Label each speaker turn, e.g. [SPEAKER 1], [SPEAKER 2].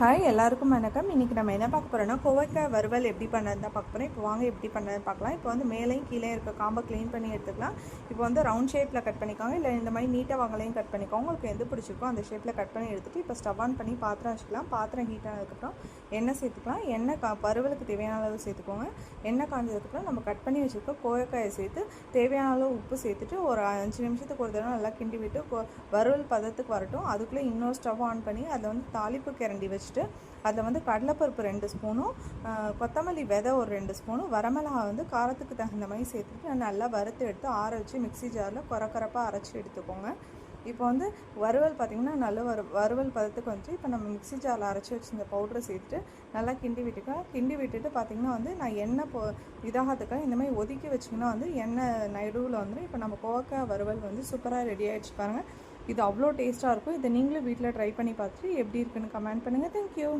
[SPEAKER 1] Hi எல்லாருக்கும் வணக்கம். இன்றைக்கி நம்ம என்ன பார்க்க போகிறோம்னா கோவைக்காய் வறுவல் எப்படி பண்ணது தான் பார்க்க போகிறோம் இப்போ வாங்க எப்படி பண்ணது பார்க்கலாம். இப்போ வந்து மேலேயும் கீழே இருக்க காம்பை க்ளீன் பண்ணி எடுத்துக்கலாம். இப்போ வந்து ரவுண்ட் ஷேப்பில் கட் பண்ணிக்கோங்க. இல்லை இந்த மாதிரி நீட்டாக வாங்கலையும் கட் பண்ணிக்கோங்க. உங்களுக்கு எது பிடிச்சிருக்கோ அந்த ஷேப்பில் கட் பண்ணி எடுத்துகிட்டு இப்போ ஸ்டவ் ஆன் பண்ணி பாத்திரம் வச்சுக்கலாம். பாத்திரம் ஹீட் ஆனதுக்கப்புறம் எண்ணெய் சேர்த்துக்கலாம். எண்ணெய் கா வறுவலுக்கு தேவையான அளவு சேர்த்துக்கோங்க. எண்ணெய் காய்ஞ்சதுக்கப்புறம் நம்ம கட் பண்ணி வச்சுருக்க கோவைக்காயை சேர்த்து தேவையான அளவு உப்பு சேர்த்துட்டு ஒரு அஞ்சு நிமிஷத்துக்கு ஒரு தடவை நல்லா கிண்டி விட்டு வறுவல் பதத்துக்கு வரட்டும். அதுக்குள்ளே இன்னொரு ஸ்டவ் ஆன் பண்ணி அதை வந்து தாளிப்பு கிரண்டி வச்சுட்டு அதில் வந்து கடலைப்பருப்பு ரெண்டு ஸ்பூனும் கொத்தமல்லி விதை ஒரு ரெண்டு ஸ்பூனும் வரமிளகா வந்து காரத்துக்கு தகுந்த மாதிரி சேர்த்துட்டு நல்லா வறுத்து எடுத்து ஆற வச்சு மிக்ஸி ஜாரில் குறக்குறப்பாக அரைச்சி எடுத்துக்கோங்க. இப்போ வந்து வறுவல் பார்த்திங்கன்னா நல்ல வறு வறுவல் பதத்துக்கு வந்துட்டு இப்போ நம்ம மிக்ஸி ஜாரில் அரைச்சி வச்சுருந்த பவுடரை சேர்த்துட்டு நல்லா கிண்டி விட்டுக்கலாம் கிண்டி விட்டுட்டு பார்த்திங்கன்னா வந்து நான் எண்ணெய் போ இதாகிறதுக்காக இந்த மாதிரி ஒதுக்கி வச்சிங்கன்னா வந்து எண்ணெய் நடுவில் வந்து இப்போ நம்ம கோவக்காய் வறுவல் வந்து சூப்பராக ரெடி ஆகிடுச்சு பாருங்கள் இது அவ்வளோ டேஸ்ட்டாக இருக்கும். இதை நீங்களும் வீட்டில் ட்ரை பண்ணி பார்த்துட்டு எப்படி இருக்குன்னு கமெண்ட் பண்ணுங்கள் தேங்க்யூ